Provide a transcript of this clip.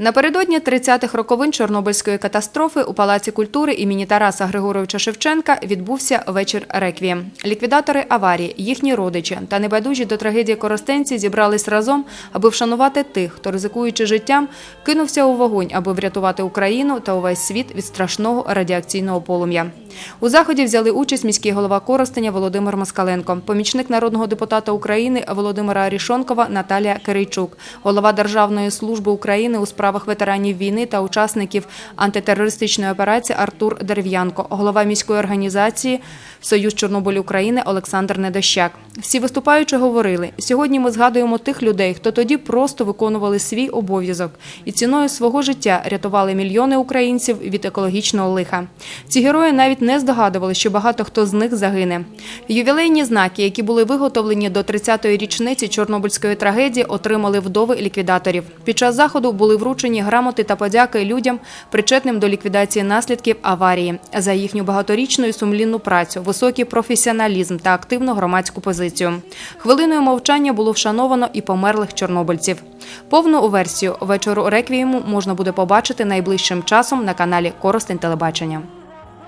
Напередодні 30-х роковин Чорнобильської катастрофи у Палаці культури імені Тараса Григоровича Шевченка відбувся вечір реквієм. Ліквідатори аварії, їхні родичі та небайдужі до трагедії коростенці зібрались разом, аби вшанувати тих, хто, ризикуючи життям, кинувся у вогонь, аби врятувати Україну та увесь світ від страшного радіаційного полум'я. У заході взяли участь міський голова Коростеня Володимир Москаленко, помічник народного депутата України Володимира Арішонкова Наталія Кирийчук, голова Державної служби України у справах ветеранів війни та учасників антитерористичної операції Артур Дерев'янко, голова міської організації Союз Чорнобиль України Олександр Недощак. Всі виступаючи говорили: сьогодні ми згадуємо тих людей, хто тоді просто виконували свій обов'язок і ціною свого життя рятували мільйони українців від екологічного лиха. Ці герої навіть не здогадували, що багато хто з них загине. Ювілейні знаки, які були виготовлені до 30-ї річниці Чорнобильської трагедії, отримали вдови ліквідаторів. Під час заходу були вручені грамоти та подяки людям, причетним до ліквідації наслідків аварії, за їхню багаторічну і сумлінну працю, високий професіоналізм та активну громадську позицію. Хвилиною мовчання було вшановано і померлих чорнобильців. Повну версію вечору реквієму можна буде побачити найближчим часом на каналі Коростень Телебачення.